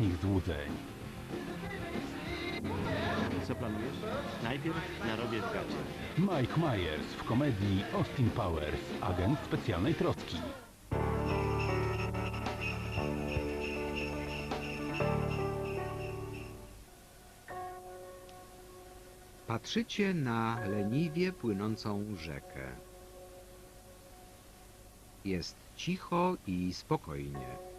ich złudzeń. Co planujesz? Najpierw narobię w gacie. Mike Myers w komedii Austin Powers, agent specjalnej troski. Patrzycie na leniwie płynącą rzekę. Jest cicho i spokojnie.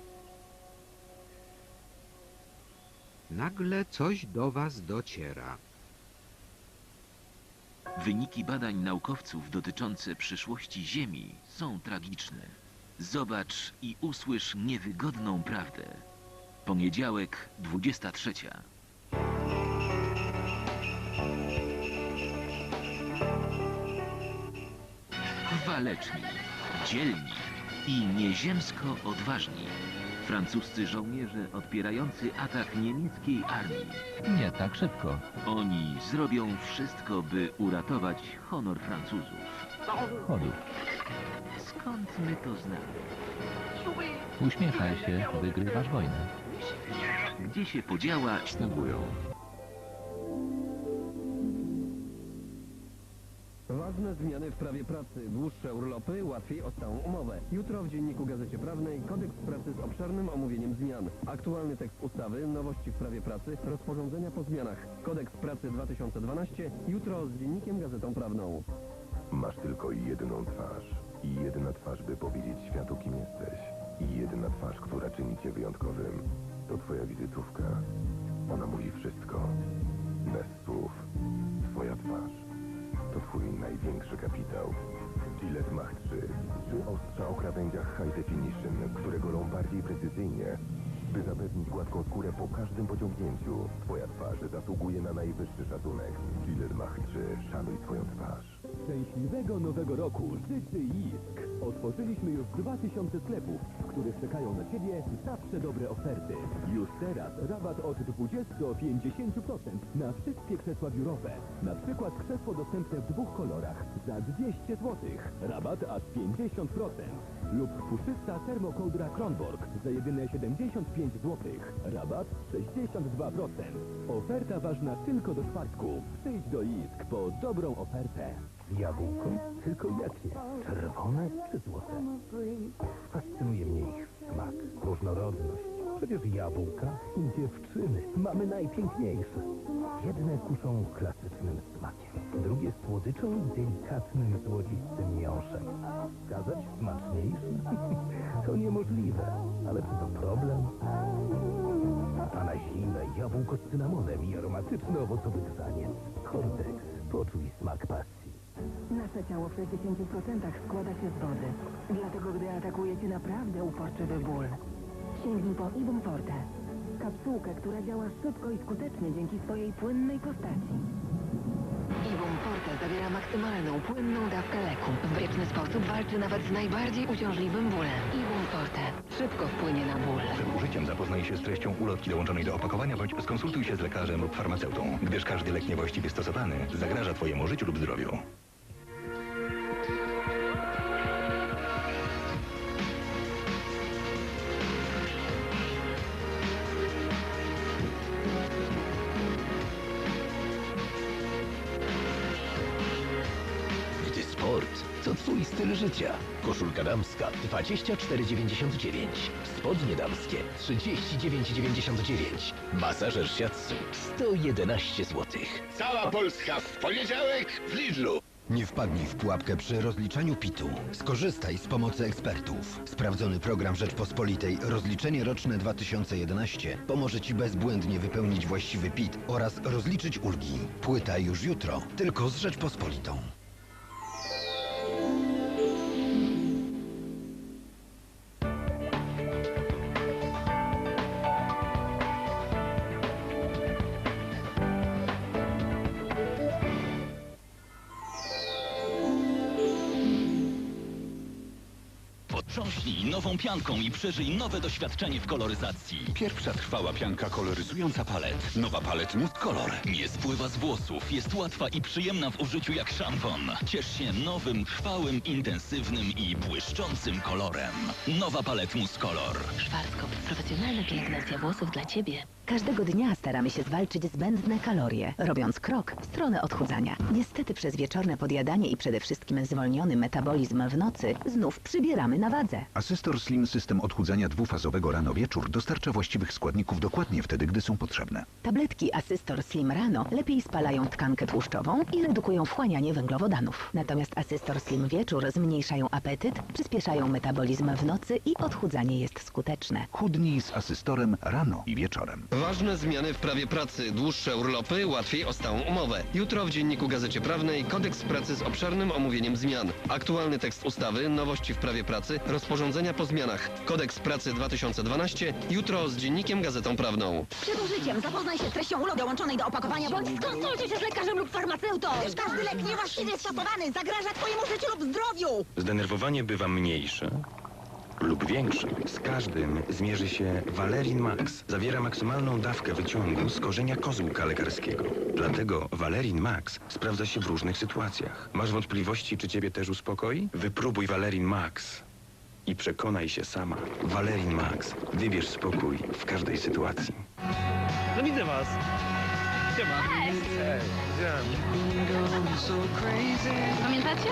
Nagle coś do was dociera. Wyniki badań naukowców dotyczące przyszłości Ziemi są tragiczne. Zobacz i usłysz niewygodną prawdę. Poniedziałek, 23. Waleczni, dzielni i nieziemsko odważni. Francuscy żołnierze odpierający atak niemieckiej armii. Nie tak szybko. Oni zrobią wszystko, by uratować honor Francuzów. Chodu. Skąd my to znamy? Uśmiechaj się, wygrywasz wojnę. Gdzie się podziała Ślubują. Ważne zmiany w prawie pracy, dłuższe urlopy, łatwiej o stałą umowę. Jutro w Dzienniku Gazecie Prawnej Kodeks Pracy z obszernym omówieniem zmian. Aktualny tekst ustawy, nowości w prawie pracy, rozporządzenia po zmianach. Kodeks Pracy 2012, jutro z Dziennikiem Gazetą Prawną. Masz tylko jedną twarz. I jedna twarz, by powiedzieć światu, kim jesteś. I jedna twarz, która czyni cię wyjątkowym. To twoja wizytówka. Ona mówi wszystko. Bez słów. Twoja twarz. To twój największy kapitał. Gillette Mach 3. Trzy ostrza o krawędziach High Definition, które golą bardziej precyzyjnie, by zapewnić gładką skórę po każdym pociągnięciu. Twoja twarz zasługuje na najwyższy szacunek. Gillette Mach 3. Szanuj swoją twarz. Szczęśliwego Nowego Roku życzy ISK. Otworzyliśmy już 2000 sklepów, w których czekają na Ciebie zawsze dobre oferty. Już teraz rabat od 20 do 50% na wszystkie krzesła biurowe. Na przykład krzesło dostępne w dwóch kolorach za 200 zł. Rabat aż 50%. Lub puszysta termokołdra Kronborg za jedyne 75 zł. Rabat 62%. Oferta ważna tylko do czwartku. Przyjdź do ISK po dobrą ofertę. Jabłko? Tylko jakie? Czerwone czy złote? Fascynuje mnie ich smak, różnorodność. Przecież jabłka i dziewczyny mamy najpiękniejsze. Jedne kuszą klasycznym smakiem, drugie słodyczą i delikatnym, złocistym miąższem. Kazać smaczniejszy? to niemożliwe. Ale czy to problem? A na zimę jabłko z cynamonem i aromatyczny owocowy grzaniec. Cortex, poczuj smak pasji. Nasze ciało w 60% składa się z wody. Dlatego, gdy atakuje cię naprawdę uporczywy ból, sięgnij po Ibum Forte. Kapsułkę, która działa szybko i skutecznie dzięki swojej płynnej postaci. Ibum Forte zawiera maksymalną, płynną dawkę leku. W wieczny sposób walczy nawet z najbardziej uciążliwym bólem. Ibum Forte szybko wpłynie na ból. Przed użyciem zapoznaj się z treścią ulotki dołączonej do opakowania bądź skonsultuj się z lekarzem lub farmaceutą, gdyż każdy lek niewłaściwie stosowany zagraża Twojemu życiu lub zdrowiu. Życia. Koszulka damska 24,99. Spodnie damskie 39,99. Masażer siatsu 111 zł. Cała Polska w poniedziałek w Lidlu. Nie wpadnij w pułapkę przy rozliczaniu PIT-u. Skorzystaj z pomocy ekspertów. Sprawdzony program Rzeczpospolitej Rozliczenie Roczne 2011 pomoże Ci bezbłędnie wypełnić właściwy PIT oraz rozliczyć ulgi. Płyta już jutro, tylko z Rzeczpospolitą. Potrząśnij nową pianką i przeżyj nowe doświadczenie w koloryzacji. Pierwsza trwała pianka koloryzująca palet. Nowa palet Must Color. Nie spływa z włosów, jest łatwa i przyjemna w użyciu jak szampon. Ciesz się nowym, trwałym, intensywnym i błyszczącym kolorem. Nowa palet Must Color. Schwarzkopf. Profesjonalna pielęgnacja włosów dla Ciebie. Każdego dnia staramy się zwalczyć zbędne kalorie, robiąc krok w stronę odchudzania. Niestety przez wieczorne podjadanie i przede wszystkim zwolniony metabolizm w nocy znów przybieramy na wadze. Asystor Slim system odchudzania dwufazowego rano-wieczór dostarcza właściwych składników dokładnie wtedy, gdy są potrzebne. Tabletki Asystor Slim rano lepiej spalają tkankę tłuszczową i redukują wchłanianie węglowodanów. Natomiast Asystor Slim wieczór zmniejszają apetyt, przyspieszają metabolizm w nocy i odchudzanie jest skuteczne. Chudnij z asystorem rano i wieczorem. Ważne zmiany w prawie pracy, dłuższe urlopy, łatwiej o stałą umowę. Jutro w Dzienniku Gazecie Prawnej Kodeks pracy z obszernym omówieniem zmian. Aktualny tekst ustawy, nowości w prawie pracy, rozporządzenia po zmianach. Kodeks pracy 2012, jutro z Dziennikiem Gazetą Prawną. Przed użyciem zapoznaj się z treścią ulogi dołączonej do opakowania, bądź skonsultuj się z lekarzem lub farmaceutą. Gdyż każdy lek niewłaściwie stosowany zagraża Twojemu życiu lub zdrowiu. Zdenerwowanie bywa mniejsze lub większe. Z każdym zmierzy się Valerin Max. Zawiera maksymalną dawkę wyciągu z korzenia kozłka lekarskiego. Dlatego Valerin Max sprawdza się w różnych sytuacjach. Masz wątpliwości, czy ciebie też uspokoi? Wypróbuj Valerin Max i przekonaj się sama. Valerin Max. Wybierz spokój w każdej sytuacji. No widzę was. Siema. Pamiętacie?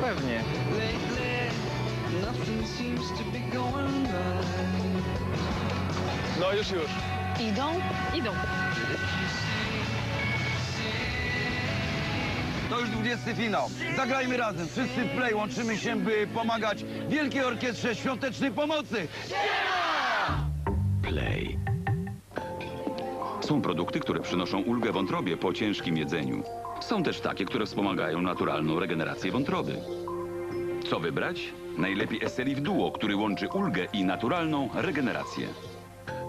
Pewnie. No już, już. Idą? Idą. To już 20 finał. Zagrajmy razem. Wszyscy w play łączymy się, by pomagać Wielkiej Orkiestrze Świątecznej Pomocy. Play. Są produkty, które przynoszą ulgę wątrobie po ciężkim jedzeniu. Są też takie, które wspomagają naturalną regenerację wątroby. Co wybrać? Najlepiej Eselif Duo, który łączy ulgę i naturalną regenerację.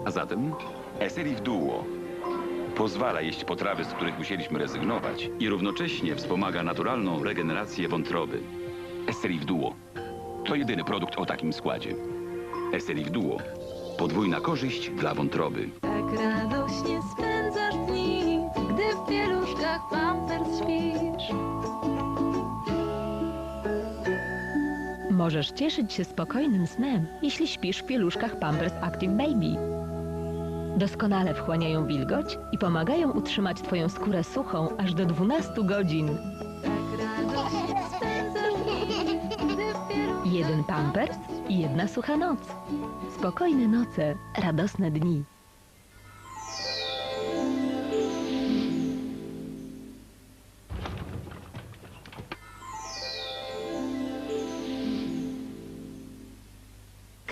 A zatem Eselif Duo pozwala jeść potrawy, z których musieliśmy rezygnować i równocześnie wspomaga naturalną regenerację wątroby. Eselif Duo to jedyny produkt o takim składzie. Eselif Duo. Podwójna korzyść dla wątroby. Tak radośnie spędzasz dni, gdy w pieluszkach pampers Możesz cieszyć się spokojnym snem, jeśli śpisz w pieluszkach Pampers Active Baby. Doskonale wchłaniają wilgoć i pomagają utrzymać Twoją skórę suchą aż do 12 godzin. Jeden Pampers i jedna sucha noc. Spokojne noce, radosne dni.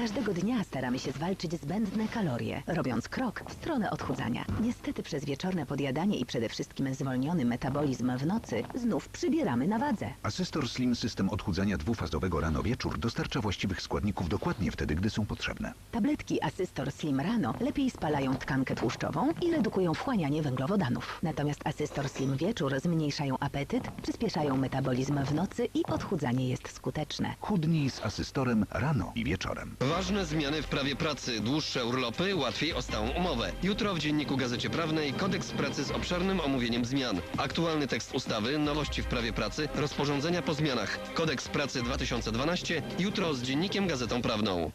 Każdego dnia staramy się zwalczyć zbędne kalorie, robiąc krok w stronę odchudzania. Niestety przez wieczorne podjadanie i przede wszystkim zwolniony metabolizm w nocy znów przybieramy na wadze. Asystor Slim system odchudzania dwufazowego rano-wieczór dostarcza właściwych składników dokładnie wtedy, gdy są potrzebne. Tabletki Asystor Slim rano lepiej spalają tkankę tłuszczową i redukują wchłanianie węglowodanów. Natomiast Asystor Slim wieczór zmniejszają apetyt, przyspieszają metabolizm w nocy i odchudzanie jest skuteczne. Chudnij z asystorem rano i wieczorem. Ważne zmiany w prawie pracy, dłuższe urlopy, łatwiej o stałą umowę. Jutro w Dzienniku Gazecie Prawnej Kodeks pracy z obszernym omówieniem zmian. Aktualny tekst ustawy, nowości w prawie pracy, rozporządzenia po zmianach. Kodeks pracy 2012, jutro z Dziennikiem Gazetą Prawną.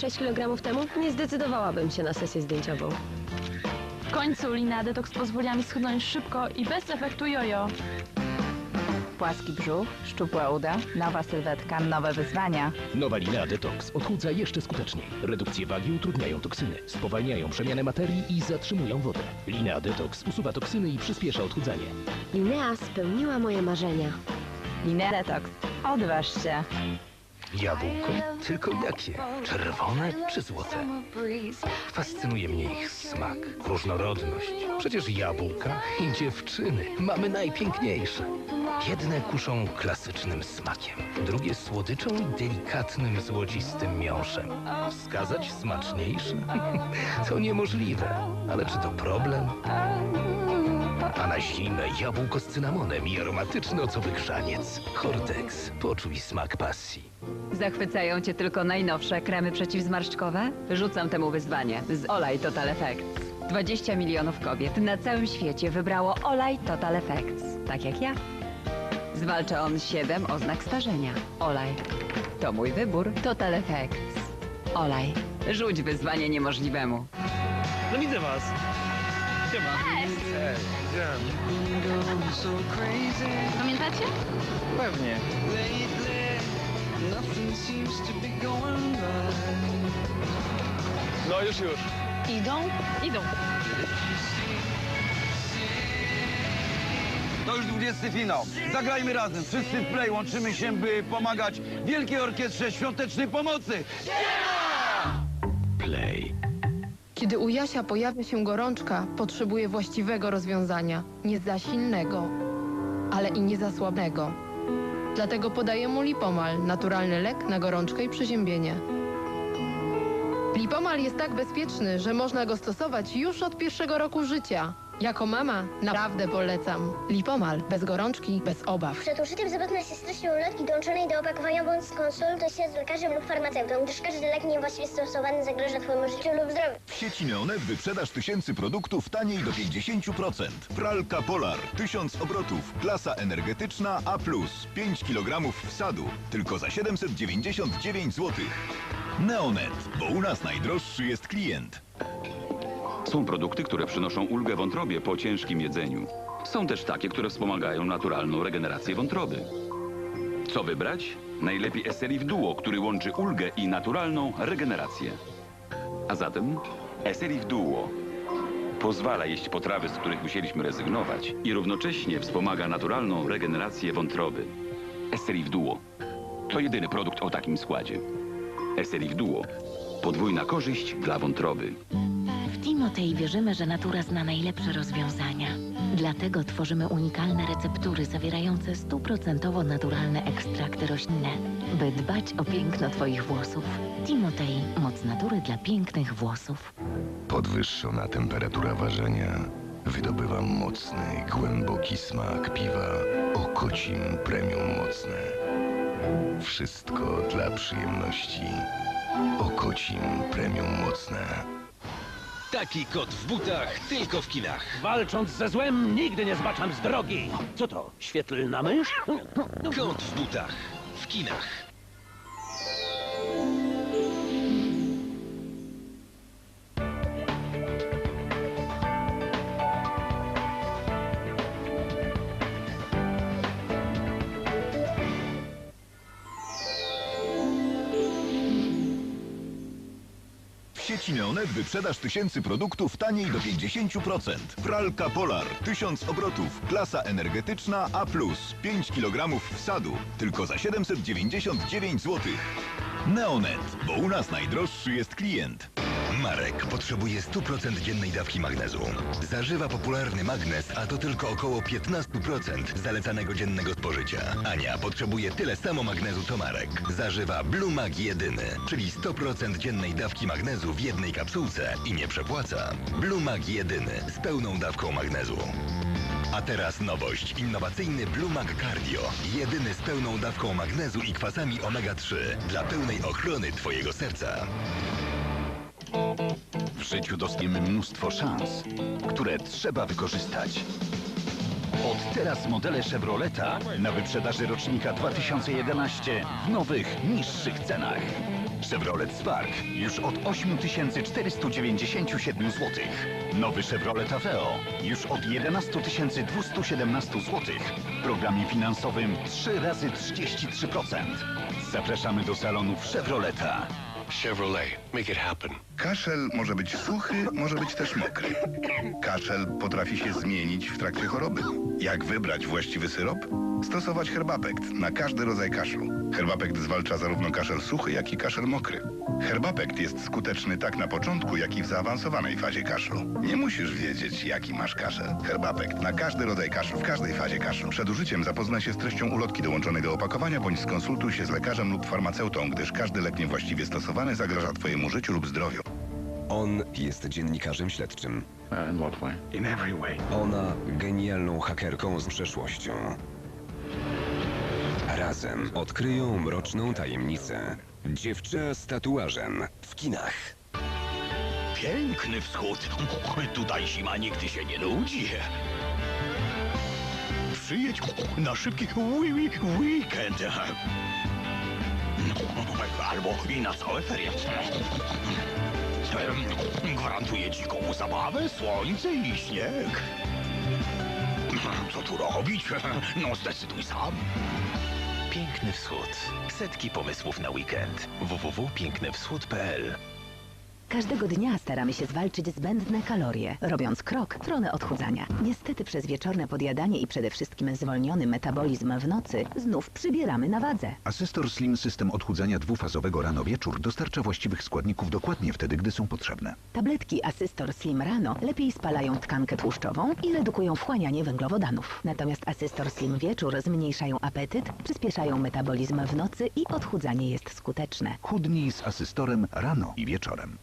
6 kg temu nie zdecydowałabym się na sesję zdjęciową. W końcu Lina Detox pozwoliła mi schudnąć szybko i bez efektu jojo. Płaski brzuch, szczupła uda, nowa sylwetka, nowe wyzwania. Nowa linea Detox odchudza jeszcze skuteczniej. Redukcję wagi utrudniają toksyny, spowalniają przemianę materii i zatrzymują wodę. Linea Detox usuwa toksyny i przyspiesza odchudzanie. Linea spełniła moje marzenia. Linea Detox. Odważ się. Jabłko? Tylko jakie? Czerwone czy złote? Fascynuje mnie ich smak, różnorodność. Przecież jabłka i dziewczyny mamy najpiękniejsze. Jedne kuszą klasycznym smakiem, drugie słodyczą i delikatnym, złocistym miąższem. Wskazać smaczniejsze? To niemożliwe. Ale czy to problem? A na zimę jabłko z cynamonem i aromatyczny ocowy grzaniec. Hortex. Poczuj smak pasji. Zachwycają cię tylko najnowsze kremy przeciwzmarszczkowe? Rzucam temu wyzwanie. Z Olaj Total Effects. 20 milionów kobiet na całym świecie wybrało Olaj Total Effects. Tak jak ja. Zwalcza on 7 oznak starzenia. Olaj. To mój wybór. Total Effects. Olaj. Rzuć wyzwanie niemożliwemu. No widzę was. Siema. Pamiętacie? Pewnie. No już, już. Idą? Idą. To już 20 finał. Zagrajmy razem. Wszyscy w play. Łączymy się, by pomagać Wielkiej Orkiestrze Świątecznej Pomocy. Play. Kiedy u Jasia pojawia się gorączka, potrzebuje właściwego rozwiązania. Nie za silnego, ale i nie za słabego. Dlatego podaję mu Lipomal, naturalny lek na gorączkę i przeziębienie. Lipomal jest tak bezpieczny, że można go stosować już od pierwszego roku życia. Jako mama naprawdę polecam. Lipomal, bez gorączki, bez obaw. Przed użyciem zapewne się streścią ulotki dołączonej do opakowania bądź skonsultuj się z lekarzem lub farmaceutą, gdyż każdy lek niewłaściwie stosowany zagraża Twojemu życiu lub zdrowiu. W sieci Neonet wyprzedaż tysięcy produktów taniej do 50%. Pralka Polar, 1000 obrotów, klasa energetyczna A+, 5 kg wsadu, tylko za 799 zł. Neonet, bo u nas najdroższy jest klient. Są produkty, które przynoszą ulgę wątrobie po ciężkim jedzeniu. Są też takie, które wspomagają naturalną regenerację wątroby. Co wybrać? Najlepiej Eserif Duo, który łączy ulgę i naturalną regenerację. A zatem Eserif Duo pozwala jeść potrawy, z których musieliśmy rezygnować i równocześnie wspomaga naturalną regenerację wątroby. Eserif Duo to jedyny produkt o takim składzie. Eserif Duo. Podwójna korzyść dla wątroby. W Timotej wierzymy, że natura zna najlepsze rozwiązania. Dlatego tworzymy unikalne receptury zawierające stuprocentowo naturalne ekstrakty roślinne, by dbać o piękno Twoich włosów. Timotej, moc natury dla pięknych włosów. Podwyższona temperatura ważenia wydobywa mocny, głęboki smak piwa Okocim Premium Mocne. Wszystko dla przyjemności. Okocim Premium Mocne. Taki kot w butach, tylko w kinach. Walcząc ze złem, nigdy nie zbaczam z drogi. Co to, świetlna mysz? Kot w butach, w kinach. Wyprzedaż tysięcy produktów taniej do 50%. Pralka Polar, 1000 obrotów, klasa energetyczna A+, 5 kg wsadu, tylko za 799 zł. Neonet, bo u nas najdroższy jest klient. Marek potrzebuje 100% dziennej dawki magnezu. Zażywa popularny magnez, a to tylko około 15% zalecanego dziennego spożycia. Ania potrzebuje tyle samo magnezu co Marek. Zażywa Blue Mag jedyny, czyli 100% dziennej dawki magnezu w jednej kapsułce i nie przepłaca. Blue Mag jedyny z pełną dawką magnezu. A teraz nowość. Innowacyjny Blue Mag Cardio. Jedyny z pełną dawką magnezu i kwasami omega-3 dla pełnej ochrony Twojego serca. W życiu dostajemy mnóstwo szans, które trzeba wykorzystać. Od teraz modele Chevroleta na wyprzedaży rocznika 2011 w nowych, niższych cenach. Chevrolet Spark już od 8497 zł. Nowy Chevrolet Aveo już od 11 217 zł. W programie finansowym 3 razy 33%. Zapraszamy do salonów Chevroleta. Chevrolet, make it happen. Kaszel może być suchy, może być też mokry. Kaszel potrafi się zmienić w trakcie choroby. Jak wybrać właściwy syrop? Stosować Herbapekt na każdy rodzaj kaszlu. Herbapekt zwalcza zarówno kaszel suchy, jak i kaszel mokry. Herbapekt jest skuteczny tak na początku, jak i w zaawansowanej fazie kaszlu. Nie musisz wiedzieć, jaki masz kaszel. Herbapekt na każdy rodzaj kaszlu, w każdej fazie kaszlu. Przed użyciem zapoznaj się z treścią ulotki dołączonej do opakowania, bądź skonsultuj się z lekarzem lub farmaceutą, gdyż każdy lek niewłaściwie stosowany zagraża Twojemu życiu lub zdrowiu. On jest dziennikarzem śledczym. Ona genialną hakerką z przeszłością. Razem odkryją mroczną tajemnicę. Dziewczę z tatuażem w kinach. Piękny wschód. Tutaj zima nigdy się nie nudzi. Przyjedź na szybki weekend. Albo i na całe ferie. Gwarantuję dziką zabawę, słońce i śnieg. Co tu robić? No zdecyduj sam. Piękny Wschód. Setki pomysłów na weekend. www.pięknywschód.pl Każdego dnia staramy się zwalczyć zbędne kalorie, robiąc krok w stronę odchudzania. Niestety przez wieczorne podjadanie i przede wszystkim zwolniony metabolizm w nocy znów przybieramy na wadze. Asystor Slim system odchudzania dwufazowego rano-wieczór dostarcza właściwych składników dokładnie wtedy, gdy są potrzebne. Tabletki Asystor Slim rano lepiej spalają tkankę tłuszczową i redukują wchłanianie węglowodanów. Natomiast Asystor Slim wieczór zmniejszają apetyt, przyspieszają metabolizm w nocy i odchudzanie jest skuteczne. Chudnij z asystorem rano i wieczorem.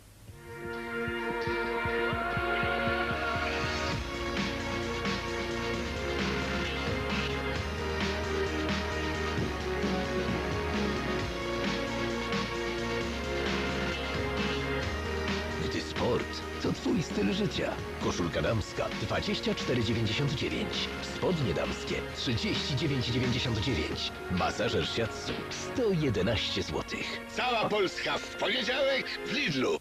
Twój styl życia. Koszulka damska 24,99. Spodnie damskie 39,99. Masażer siatsu 111 zł. Cała Polska w poniedziałek w Lidlu.